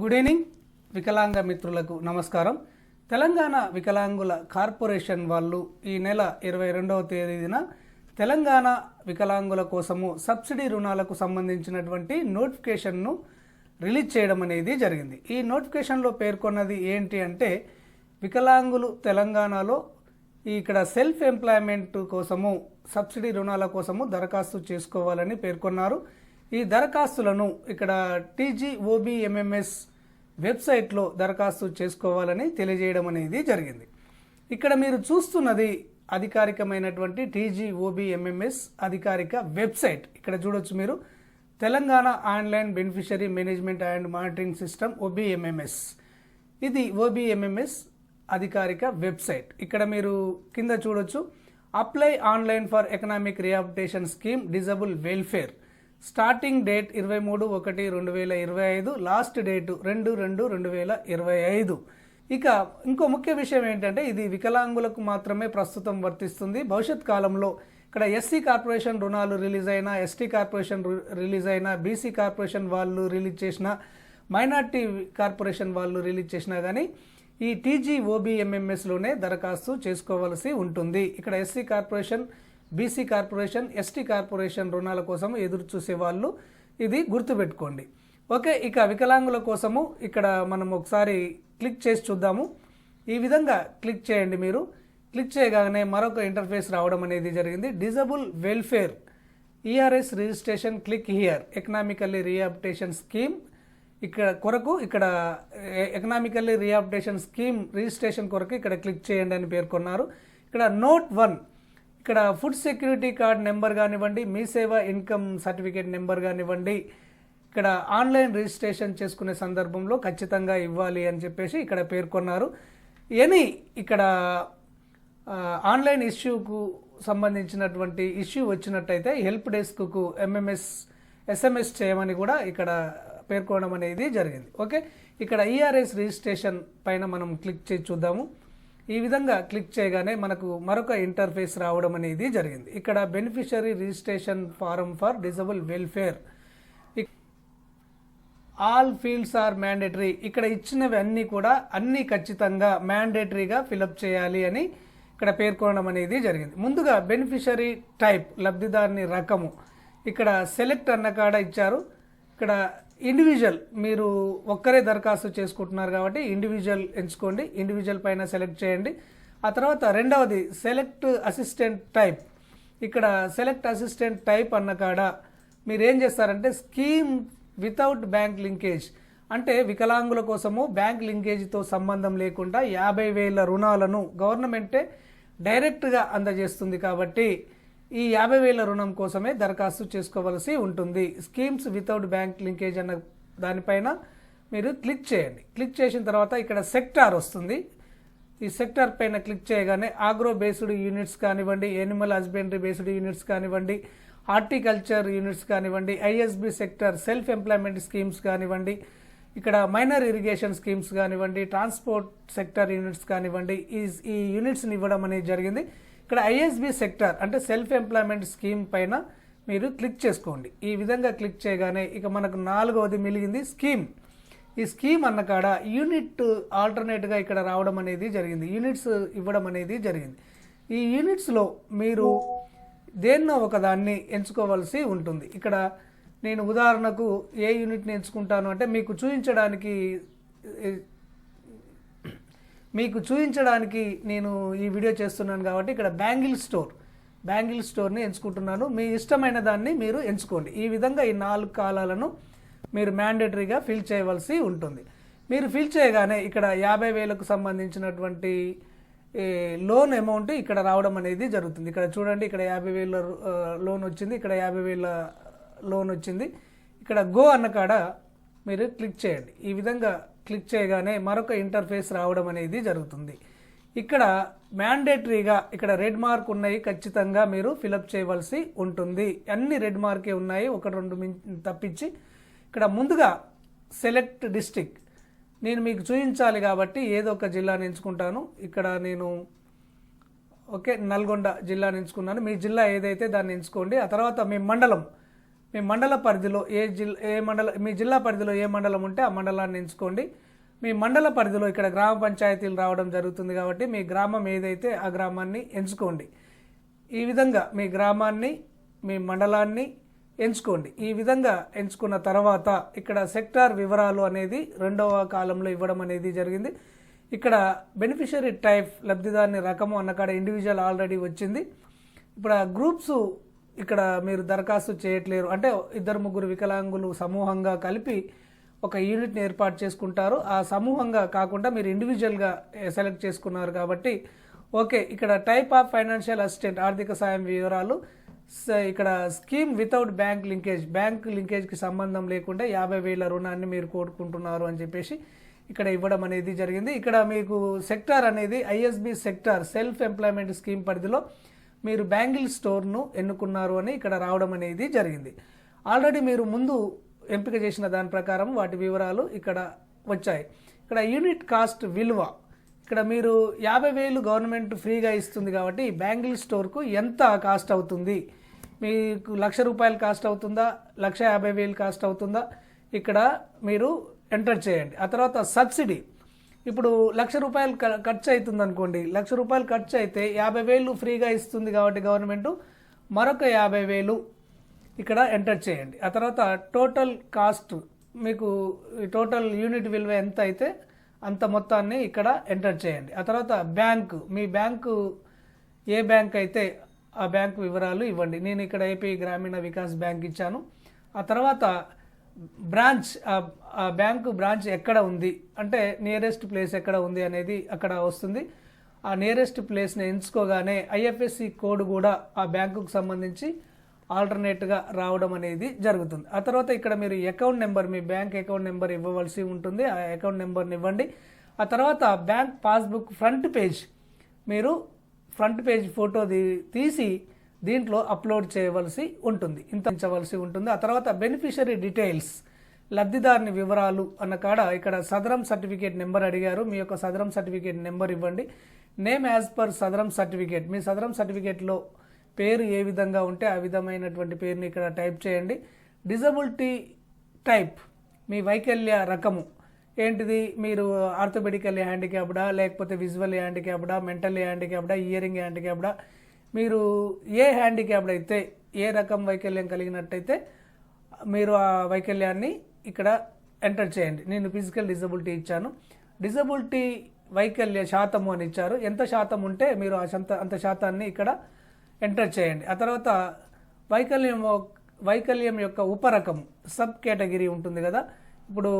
Good evening వికలాంగ మిత్రులకు నమస్కారం. తెలంగాణ వికలాంగుల కార్పొరేషన్ వాళ్ళు ఈ నెల ఇరవై రెండవ తేదీన తెలంగాణ వికలాంగుల కోసము సబ్సిడీ రుణాలకు సంబంధించినటువంటి నోటిఫికేషన్ను రిలీజ్ చేయడం అనేది జరిగింది. ఈ నోటిఫికేషన్లో పేర్కొన్నది ఏంటి అంటే వికలాంగులు తెలంగాణలో ఇక్కడ సెల్ఫ్ ఎంప్లాయ్మెంట్ కోసము సబ్సిడీ రుణాల కోసము దరఖాస్తు చేసుకోవాలని పేర్కొన్నారు. ఈ దరఖాస్తులను ఇక్కడ టీజీఓబిఎంఎంఎస్ వెబ్సైట్లో దరఖాస్తు చేసుకోవాలని తెలియజేయడం అనేది జరిగింది. ఇక్కడ మీరు చూస్తున్నది అధికారికమైనటువంటి టీజీఓబిఎంఎంఎస్ అధికారిక వెబ్సైట్. ఇక్కడ చూడొచ్చు మీరు. Telangana online beneficiary management and monitoring system OBMMS ఇది ఓబిఎంఎంఎస్ అధికారిక వెబ్సైట్. ఇక్కడ మీరు కింద చూడొచ్చు. Apply online for economic rehabilitation scheme disable welfare. Starting date ఇరవై మూడు ఒకటి రెండు వేల ఇరవై ఐదు లాస్ట్ డేటు రెండు రెండు రెండు వేల ఇరవై ఐదు. ఇక ఇంకో ముఖ్య విషయం ఏంటంటే ఇది వికలాంగులకు మాత్రమే ప్రస్తుతం వర్తిస్తుంది. భవిష్యత్ కాలంలో ఇక్కడ ఎస్సీ కార్పొరేషన్ రుణాలు రిలీజ్ అయినా ఎస్టీ కార్పొరేషన్ రిలీజ్ అయినా బీసీ కార్పొరేషన్ వాళ్ళు రిలీజ్ చేసిన మైనార్టీ కార్పొరేషన్ వాళ్ళు రిలీజ్ చేసినా కానీ ఈ టీజీఓబిఎంఎంఎస్లోనే దరఖాస్తు చేసుకోవాల్సి ఉంటుంది. ఇక్కడ SC corporation BC corporation ST corporation రుణాల కోసం ఎదురు చూసే వాళ్ళు ఇది గుర్తుపెట్టుకోండి. ఓకే ఇక వికలాంగుల కోసము ఇక్కడ మనం ఒకసారి క్లిక్ చేసి చూద్దాము. ఈ విధంగా క్లిక్ చేయండి మీరు. క్లిక్ చేయగానే మరొక ఇంటర్ఫేస్ రావడం అనేది జరిగింది. Disable welfare ERS registration click here economically rehabilitation scheme. ఇక్కడ కొరకు ఇక్కడ ఎకనామికల్లీ రీహాబిటేషన్ స్కీమ్ రిజిస్ట్రేషన్ కొరకు ఇక్కడ క్లిక్ చేయండి అని పేర్కొన్నారు. ఇక్కడ నోట్ వన్ ఇక్కడ ఫుడ్ సెక్యూరిటీ కార్డ్ నెంబర్ కానివ్వండి మీ సేవ ఇన్కమ్ సర్టిఫికేట్ నెంబర్ కానివ్వండి ఇక్కడ ఆన్లైన్ రిజిస్ట్రేషన్ చేసుకునే సందర్భంలో ఖచ్చితంగా ఇవ్వాలి అని చెప్పేసి ఇక్కడ పేర్కొన్నారు. ఎనీ ఇక్కడ ఆన్లైన్ ఇష్యూకు సంబంధించినటువంటి ఇష్యూ వచ్చినట్టయితే హెల్ప్ డెస్క్కు ఎంఎంఎస్ ఎస్ఎంఎస్ చేయమని కూడా ఇక్కడ పేర్కొనడం అనేది జరిగింది. ఓకే? ఇక్కడ ఈఆర్ఎస్ రిజిస్ట్రేషన్ పైన మనం క్లిక్ చేసి చూద్దాము. ఈ విధంగా క్లిక్ చేయగానే మనకు మరొక ఇంటర్ఫేస్ రావడం అనేది జరిగింది. ఇక్కడ beneficiary registration form for disable welfare. All fields are mandatory. ఇక్కడ ఇచ్చినవి అన్నీ కూడా అన్నీ ఖచ్చితంగా మ్యాండేటరీగా ఫిలప్ చేయాలి అని ఇక్కడ పేర్కొనడం అనేది జరిగింది. ముందుగా బెనిఫిషరీ టైప్ లబ్ధిదారుని రకము. ఇక్కడ సెలెక్ట్ అన్న కాడ ఇచ్చారు. ఇక్కడ ఇండివిజువల్ మీరు ఒక్కరే దరఖాస్తు చేసుకుంటున్నారు కాబట్టి ఇండివిజువల్ ఎంచుకోండి ఇండివిజువల్ పైన సెలెక్ట్ చేయండి. ఆ తర్వాత రెండవది సెలెక్ట్ అసిస్టెంట్ టైప్ ఇక్కడ సెలెక్ట్ అసిస్టెంట్ టైప్ అన్న కాడ మీరు ఏం చేస్తారంటే స్కీమ్ వితౌట్ బ్యాంక్ లింకేజ్ అంటే వికలాంగుల కోసము బ్యాంక్ లింకేజ్తో సంబంధం లేకుండా యాభై వేల రుణాలను గవర్నమెంటే డైరెక్ట్గా అందజేస్తుంది కాబట్టి ఈ యాభై వేల రుణం కోసమే దరఖాస్తు చేసుకోవలసి ఉంటుంది. స్కీమ్స్ వితౌట్ బ్యాంక్ లింకేజ్ అన్న దానిపైన మీరు క్లిక్ చేయండి. క్లిక్ చేసిన తర్వాత ఇక్కడ సెక్టార్ వస్తుంది. ఈ సెక్టార్ పైన క్లిక్ చేయగానే ఆగ్రో బేస్డ్ యూనిట్స్ కానివ్వండి ఎనిమల్ హస్బెండరీ బేస్డ్ యూనిట్స్ కానివ్వండి హార్టికల్చర్ యూనిట్స్ కానివ్వండి ISB sector self employment schemes కానివ్వండి ఇక్కడ మైనర్ ఇరిగేషన్ స్కీమ్స్ కానివ్వండి ట్రాన్స్పోర్ట్ సెక్టర్ యూనిట్స్ కానివ్వండి ఈ ఈ యూనిట్స్ని ఇవ్వడం అనేది జరిగింది. ఇక్కడ ఐఎస్బి సెక్టర్ అంటే సెల్ఫ్ ఎంప్లాయ్మెంట్ స్కీమ్ పైన మీరు క్లిక్ చేసుకోండి. ఈ విధంగా క్లిక్ చేయగానే ఇక మనకు నాలుగవది మిలిగింది స్కీమ్. ఈ స్కీమ్ అన్నకాడ యూనిట్ ఆల్టర్నేట్గా ఇక్కడ రావడం అనేది జరిగింది. యూనిట్స్ ఇవ్వడం అనేది జరిగింది. ఈ యూనిట్స్లో మీరు దేన్నో ఒకదాన్ని ఎంచుకోవాల్సి ఉంటుంది. ఇక్కడ నేను ఉదాహరణకు ఏ యూనిట్ని ఎంచుకుంటాను అంటే మీకు చూపించడానికి మీకు చూపించడానికి నేను ఈ వీడియో చేస్తున్నాను కాబట్టి ఇక్కడ బ్యాంగిల్ స్టోర్ బ్యాంగిల్ స్టోర్ని ఎంచుకుంటున్నాను. మీ ఇష్టమైన దాన్ని మీరు ఎంచుకోండి. ఈ విధంగా ఈ నాలుగు కాలాలను మీరు మ్యాండేటరీగా ఫిల్ చేయవలసి ఉంటుంది. మీరు ఫిల్ చేయగానే ఇక్కడ యాభై వేలకు సంబంధించినటువంటి లోన్ అమౌంట్ ఇక్కడ రావడం అనేది జరుగుతుంది. ఇక్కడ చూడండి ఇక్కడ యాభై వేల లోన్ వచ్చింది. ఇక్కడ యాభై వేల లోన్ వచ్చింది. ఇక్కడ గో అన్న కాడ మీరు క్లిక్ చేయండి. ఈ విధంగా క్లిక్ చేయగానే మరొక ఇంటర్ఫేస్ రావడం అనేది జరుగుతుంది. ఇక్కడ మ్యాండేటరీగా ఇక్కడ రెడ్ మార్క్ ఉన్నాయి. ఖచ్చితంగా మీరు ఫిలప్ చేయవలసి ఉంటుంది. అన్ని రెడ్ మార్కే ఉన్నాయి. ఒక రెండు తప్పించి. ఇక్కడ ముందుగా సెలెక్ట్ డిస్టిక్ నేను మీకు చూపించాలి కాబట్టి ఏదో ఒక జిల్లాని ఎంచుకుంటాను. ఇక్కడ నేను ఓకే నల్గొండ జిల్లాని ఎంచుకున్నాను. మీ జిల్లా ఏదైతే దాన్ని ఎంచుకోండి. ఆ తర్వాత మీ మండలం. మీ మండల పరిధిలో ఏ జిల్లా ఏ మండల మీ జిల్లా పరిధిలో ఏ మండలం ఉంటే ఆ మండలాన్ని ఎంచుకోండి. మీ మండల పరిధిలో ఇక్కడ గ్రామ పంచాయతీలు రావడం జరుగుతుంది కాబట్టి మీ గ్రామం ఏదైతే ఆ గ్రామాన్ని ఎంచుకోండి. ఈ విధంగా మీ గ్రామాన్ని మీ మండలాన్ని ఎంచుకోండి. ఈ విధంగా ఎంచుకున్న తర్వాత ఇక్కడ సెక్టార్ వివరాలు అనేది రెండవ కాలంలో ఇవ్వడం అనేది జరిగింది. ఇక్కడ బెనిఫిషరీ టైప్ లబ్ధిదారుని రకము అన్నకాడ ఇండివిజువల్ ఆల్రెడీ వచ్చింది. ఇప్పుడు ఆ గ్రూప్స్ ఇక్కడ మీరు దరఖాస్తు చేయట్లేరు. అంటే ఇద్దరు ముగ్గురు వికలాంగులు సమూహంగా కలిపి ఒక యూనిట్ని ఏర్పాటు చేసుకుంటారు. ఆ సమూహంగా కాకుండా మీరు ఇండివిజువల్గా సెలెక్ట్ చేసుకున్నారు కాబట్టి ఓకే ఇక్కడ టైప్ ఆఫ్ ఫైనాన్షియల్ అసిస్టెంట్ ఆర్థిక సాయం వివరాలు. ఇక్కడ scheme without bank linkage bank లింకేజ్కి సంబంధం లేకుండా యాభై వేల రుణాన్ని మీరు కోరుకుంటున్నారు అని చెప్పేసి ఇక్కడ ఇవ్వడం అనేది జరిగింది. ఇక్కడ మీకు సెక్టార్ అనేది ISB sector self employment scheme పరిధిలో మీరు బ్యాంగిల్ స్టోర్ను ఎన్నుకున్నారు అని ఇక్కడ రావడం అనేది జరిగింది. ఆల్రెడీ మీరు ముందు ఎంపిక చేసిన దాని ప్రకారం వాటి వివరాలు ఇక్కడ వచ్చాయి. ఇక్కడ యూనిట్ కాస్ట్ విలువ. ఇక్కడ మీరు యాభై వేలు గవర్నమెంట్ ఫ్రీగా ఇస్తుంది కాబట్టి బ్యాంగిల్ స్టోర్కు ఎంత కాస్ట్ అవుతుంది? మీకు లక్ష రూపాయలు కాస్ట్ అవుతుందా? లక్ష యాభై వేలు కాస్ట్ అవుతుందా? ఇక్కడ మీరు ఎంటర్ చేయండి. ఆ తర్వాత సబ్సిడీ. ఇప్పుడు లక్ష రూపాయలు ఖర్చు అవుతుంది అనుకోండి లక్ష రూపాయలు ఖర్చు అయితే యాభై వేలు ఫ్రీగా ఇస్తుంది కాబట్టి గవర్నమెంట్ మరొక యాభై వేలు ఇక్కడ ఎంటర్ చేయండి. ఆ తర్వాత టోటల్ కాస్ట్ మీకు టోటల్ యూనిట్ విలువ ఎంత అయితే అంత మొత్తాన్ని ఇక్కడ ఎంటర్ చేయండి. ఆ తర్వాత బ్యాంకు మీ బ్యాంకు ఏ బ్యాంక్ అయితే ఆ బ్యాంకు వివరాలు ఇవ్వండి. నేను ఇక్కడ ఏపీ గ్రామీణ వికాస్ బ్యాంక్ ఇచ్చాను. ఆ తర్వాత బ్రాంచ్ ఆ- బ్యాంకు బ్రాంచ్ ఎక్కడ ఉంది? అంటే నియరెస్ట్ ప్లేస్ ఎక్కడ ఉంది అనేది అక్కడ వస్తుంది. ఆ నియరెస్ట్ ప్లేస్ని ఎంచుకోగానే ఐఎఫ్ఎస్సి కోడ్ కూడా ఆ బ్యాంకుకు సంబంధించి ఆల్టర్నేట్గా రావడం అనేది జరుగుతుంది. ఆ తర్వాత ఇక్కడ మీరు అకౌంట్ నెంబర్ మీ బ్యాంక్ అకౌంట్ నెంబర్ ఇవ్వవలసి ఉంటుంది. ఆ అకౌంట్ నెంబర్ని ఇవ్వండి. ఆ తర్వాత బ్యాంక్ పాస్బుక్ ఫ్రంట్ పేజ్ మీరు ఫ్రంట్ పేజ్ ఫోటో తీ- తీసి దీంట్లో అప్లోడ్ చేయవలసి ఉంటుంది ఇంత ఉంచవలసి ఉంటుంది. ఆ తర్వాత బెనిఫిషరీ డీటెయిల్స్ లబ్ధిదారుని వివరాలు అన్న కాడ ఇక్కడ సదరం సర్టిఫికేట్ నెంబర్ అడిగారు. మీ యొక్క సదరం సర్టిఫికేట్ నెంబర్ ఇవ్వండి. Name as per Sadarem certificate. మీ సదరం సర్టిఫికేట్లో పేరు ఏ విధంగా ఉంటే ఆ విధమైనటువంటి పేరుని ఇక్కడ టైప్ చేయండి. డిజబిలిటీ టైప్ మీ వైకల్య రకము. ఏంటిది? మీరు ఆర్థోపెడికల్ హ్యాండిక్యాప్డా లేకపోతే విజువల్ హ్యాండిక్యాప్డా మెంటల్ హ్యాండిక్యాప్డా ఇయరింగ్ హ్యాండిక్యాప్డా మీరు ఏ హ్యాండిక్యాప్డ్ అయితే ఏ రకం వైకల్యం కలిగినట్టయితే మీరు ఆ వైకల్యాన్ని ఇక్కడ ఎంటర్ చేయండి. నేను ఫిజికల్ డిజబిలిటీ ఇచ్చాను. డిజబిలిటీ వైకల్య శాతము అని ఇచ్చారు. ఎంత శాతం ఉంటే మీరు ఆ శాత అంత శాతాన్ని ఇక్కడ ఎంటర్ చేయండి. ఆ తర్వాత వైకల్యం వైకల్యం యొక్క ఉపరకం సబ్ కేటగిరీ ఉంటుంది కదా. ఇప్పుడు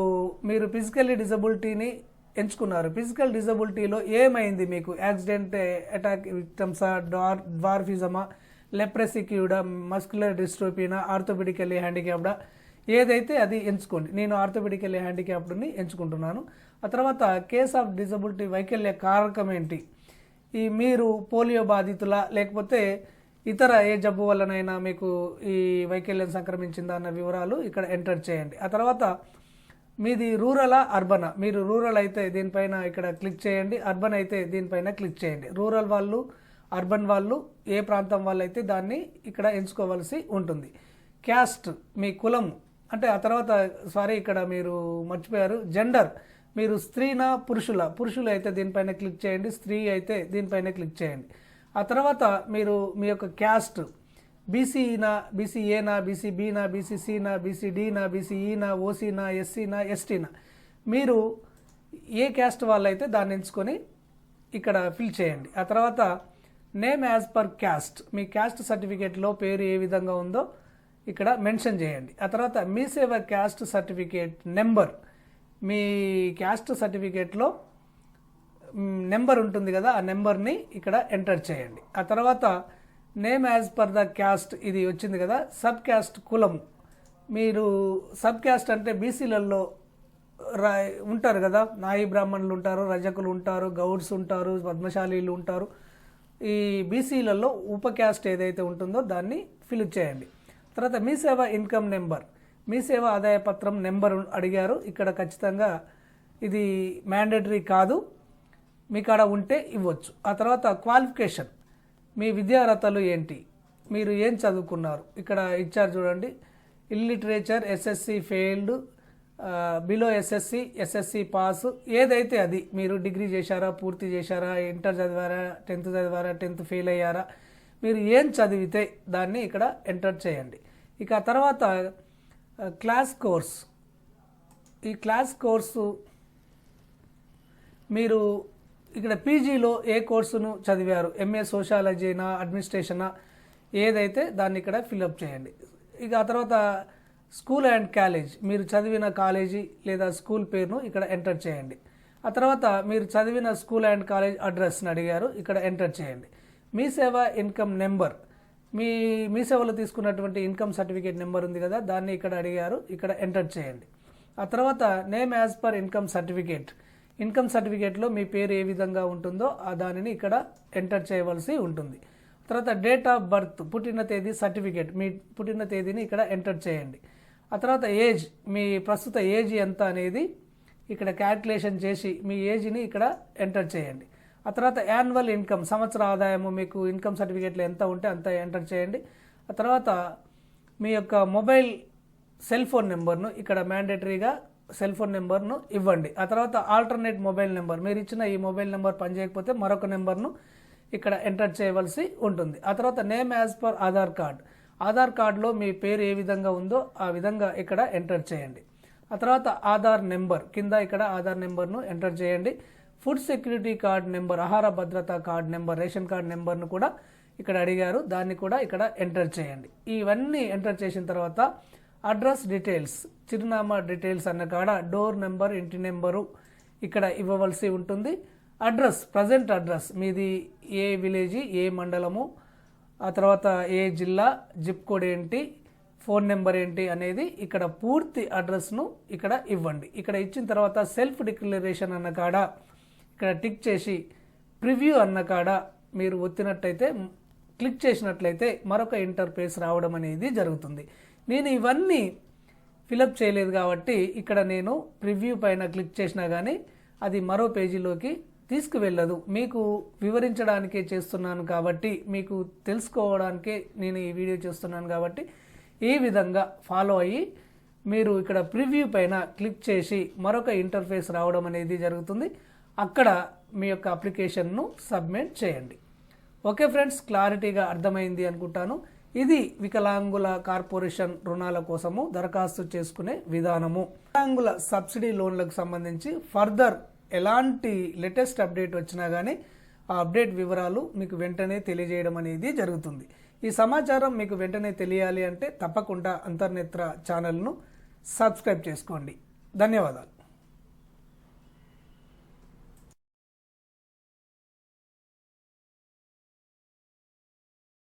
మీరు ఫిజికల్లీ డిజబిలిటీని ఎంచుకున్నారు. ఫిజికల్ డిజబిలిటీలో ఏమైంది మీకు? యాక్సిడెంట్ అటాక్ విక్టమ్సా డార్ డ్వార్ఫిజమా లెప్రెసిక్యూడా మస్కులర్ డిస్ట్రోపీనా ఆర్థోపెడికల్లీ హ్యాండిక్యాప్డా ఏదైతే అది ఎంచుకోండి. నేను ఆర్థోపెడికల్లీ హ్యాండిక్యాప్డ్ని ఎంచుకుంటున్నాను. ఆ తర్వాత కేస్ ఆఫ్ డిజబిలిటీ వైకల్య కారకం ఏంటి? ఈ మీరు పోలియో బాధితుల లేకపోతే ఇతర ఏ జబ్బు వల్లనైనా మీకు ఈ వైకల్యం సంక్రమించిందా అన్న వివరాలు ఇక్కడ ఎంటర్ చేయండి. ఆ తర్వాత మీది రూరలా అర్బనా? మీరు రూరల్ అయితే దీనిపైన ఇక్కడ క్లిక్ చేయండి. అర్బన్ అయితే దీనిపైన క్లిక్ చేయండి. రూరల్ వాళ్ళు అర్బన్ వాళ్ళు ఏ ప్రాంతం వాళ్ళు అయితే దాన్ని ఇక్కడ ఎంచుకోవాల్సి ఉంటుంది. క్యాస్ట్ మీ కులం అంటే ఆ తర్వాత సారీ ఇక్కడ మీరు మర్చిపోయారు. జెండర్ మీరు స్త్రీనా పురుషుల? పురుషులు అయితే దీనిపైన క్లిక్ చేయండి. స్త్రీ అయితే దీనిపైన క్లిక్ చేయండి. ఆ తర్వాత మీరు మీ యొక్క క్యాస్ట్ బీసీనా బీసీఏనా బీసీబీనా బీసీసీనా బీసీడీనా బీసీఈనా ఓసీనా ఎస్సీనా ఎస్టీనా. మీరు ఏ క్యాస్ట్ వాళ్ళైతే దాన్ని ఎంచుకొని ఇక్కడ ఫిల్ చేయండి. ఆ తర్వాత నేమ్ యాజ్ పర్ క్యాస్ట్. మీ క్యాస్ట్ సర్టిఫికేట్లో పేరు ఏ విధంగా ఉందో ఇక్కడ మెన్షన్ చేయండి. ఆ తర్వాత మీ సేవ క్యాస్ట్ సర్టిఫికేట్ నెంబర్. మీ క్యాస్ట్ సర్టిఫికేట్లో నెంబర్ ఉంటుంది కదా ఆ నెంబర్ని ఇక్కడ ఎంటర్ చేయండి. ఆ తర్వాత name as per the caste ఇది వచ్చింది కదా సబ్ క్యాస్ట్ కులం. మీరు సబ్ క్యాస్ట్ అంటే బీసీలలో రా ఉంటారు కదా నాయి బ్రాహ్మణులు ఉంటారు రజకులు ఉంటారు గౌడ్స్ ఉంటారు పద్మశాలీలు ఉంటారు. ఈ బీసీలలో ఉప క్యాస్ట్ ఏదైతే ఉంటుందో దాన్ని ఫిల్ చేయండి. తర్వాత మీ సేవ ఇన్కమ్ నెంబర్ మీ సేవ ఆదాయ పత్రం నెంబర్ అడిగారు. ఇక్కడ ఖచ్చితంగా ఇది మ్యాండేటరీ కాదు. మీ కాడ ఉంటే ఇవ్వచ్చు. ఆ తర్వాత క్వాలిఫికేషన్ మీ విద్యార్హతలు ఏంటి? మీరు ఏం చదువుకున్నారు? ఇక్కడ ఇచ్చారు చూడండి. Illiterate SSC failed below SSC SSC pass ఏదైతే అది మీరు డిగ్రీ చేశారా పూర్తి చేశారా ఇంటర్ చదివారా టెన్త్ చదివారా టెన్త్ ఫెయిల్ అయ్యారా మీరు ఏం చదివితే దాన్ని ఇక్కడ ఎంటర్ చేయండి. ఇక ఆ తర్వాత క్లాస్ కోర్స్. ఈ క్లాస్ కోర్సు మీరు ఇక్కడ పీజీలో ఏ కోర్సును చదివారు? ఎంఏ సోషాలజీనా అడ్మినిస్ట్రేషనా ఏదైతే దాన్ని ఇక్కడ ఫిల్అప్ చేయండి. ఇక ఆ తర్వాత స్కూల్ అండ్ కాలేజ్ మీరు చదివిన కాలేజీ లేదా స్కూల్ పేరును ఇక్కడ ఎంటర్ చేయండి. ఆ తర్వాత మీరు చదివిన స్కూల్ అండ్ కాలేజ్ అడ్రస్ని అడిగారు ఇక్కడ ఎంటర్ చేయండి. మీ సేవ ఇన్కమ్ నెంబర్ మీ మీ సేవలో తీసుకున్నటువంటి ఇన్కమ్ సర్టిఫికేట్ నెంబర్ ఉంది కదా దాన్ని ఇక్కడ అడిగారు ఇక్కడ ఎంటర్ చేయండి. ఆ తర్వాత name as per income certificate income సర్టిఫికేట్లో మీ పేరు ఏ విధంగా ఉంటుందో ఆ దానిని ఇక్కడ ఎంటర్ చేయవలసి ఉంటుంది. తర్వాత డేట్ ఆఫ్ బర్త్ పుట్టిన తేదీ సర్టిఫికేట్ మీ పుట్టిన తేదీని ఇక్కడ ఎంటర్ చేయండి. ఆ తర్వాత ఏజ్ మీ ప్రస్తుత ఏజ్ ఎంత అనేది ఇక్కడ క్యాల్కులేషన్ చేసి మీ ఏజ్ని ఇక్కడ ఎంటర్ చేయండి. ఆ తర్వాత యాన్యువల్ ఇన్కమ్ సంవత్సర ఆదాయము మీకు ఇన్కమ్ సర్టిఫికేట్లో ఎంత ఉంటే అంత ఎంటర్ చేయండి. ఆ తర్వాత మీ యొక్క మొబైల్ సెల్ ఫోన్ నెంబర్ను ఇక్కడ మ్యాండేటరీగా సెల్ ఫోన్ నెంబర్ను ఇవ్వండి. ఆ తర్వాత ఆల్టర్నేట్ మొబైల్ నెంబర్. మీరు ఇచ్చిన ఈ మొబైల్ నెంబర్ పనిచేయకపోతే మరొక నెంబర్ను ఇక్కడ ఎంటర్ చేయవలసి ఉంటుంది. ఆ తర్వాత name as per Aadhaar card. Aadhaar కార్డులో మీ పేరు ఏ విధంగా ఉందో ఆ విధంగా ఇక్కడ ఎంటర్ చేయండి. ఆ తర్వాత ఆధార్ నెంబర్. కింద ఇక్కడ ఆధార్ నెంబర్ను ఎంటర్ చేయండి. ఫుడ్ సెక్యూరిటీ కార్డ్ నెంబర్ ఆహార భద్రతా కార్డ్ నెంబర్ రేషన్ కార్డ్ నెంబర్ను కూడా ఇక్కడ అడిగారు. దాన్ని కూడా ఇక్కడ ఎంటర్ చేయండి. ఇవన్నీ ఎంటర్ చేసిన తర్వాత అడ్రస్ డీటెయిల్స్ చిరునామా డీటెయిల్స్ అన్న కాడ డోర్ నెంబర్ ఇంటి నెంబరు ఇక్కడ ఇవ్వవలసి ఉంటుంది. అడ్రస్ ప్రజెంట్ అడ్రస్ మీది ఏ విలేజ్ ఏ మండలము ఆ తర్వాత ఏ జిల్లా జిప్ కోడ్ ఏంటి ఫోన్ నెంబర్ ఏంటి అనేది ఇక్కడ పూర్తి అడ్రస్ను ఇక్కడ ఇవ్వండి. ఇక్కడ ఇచ్చిన తర్వాత సెల్ఫ్ డిక్లరేషన్ అన్న కాడ ఇక్కడ టిక్ చేసి ప్రివ్యూ అన్న కాడ మీరు ఒత్తినట్టయితే క్లిక్ చేసినట్లయితే మరొక ఇంటర్ఫేస్ రావడం అనేది జరుగుతుంది. నేను ఇవన్నీ ఫిలప్ చేయలేదు కాబట్టి ఇక్కడ నేను ప్రివ్యూ పైన క్లిక్ చేసినా కానీ అది మరో పేజీలోకి తీసుకువెళ్ళదు. మీకు వివరించడానికే చేస్తున్నాను కాబట్టి మీకు తెలుసుకోవడానికే నేను ఈ వీడియో చేస్తున్నాను కాబట్టి ఈ విధంగా ఫాలో అయ్యి మీరు ఇక్కడ ప్రివ్యూ పైన క్లిక్ చేసి మరొక ఇంటర్ఫేస్ రావడం అనేది జరుగుతుంది. అక్కడ మీ యొక్క అప్లికేషన్ను సబ్మిట్ చేయండి. ఓకే ఫ్రెండ్స్ క్లారిటీగా అర్థమైంది అనుకుంటాను. ఇది వికలాంగుల కార్పొరేషన్ రుణాల కోసము దరఖాస్తు చేసుకునే విధానము. వికలాంగుల సబ్సిడీ లోన్లకు సంబంధించి ఫర్దర్ ఎలాంటి లేటెస్ట్ అప్డేట్ వచ్చినా కానీ ఆ అప్డేట్ వివరాలు మీకు వెంటనే తెలియజేయడం అనేది జరుగుతుంది. ఈ సమాచారం మీకు వెంటనే తెలియాలి అంటే తప్పకుండా అంతర్నేత్ర ఛానల్ను సబ్స్క్రైబ్ చేసుకోండి. ధన్యవాదాలు.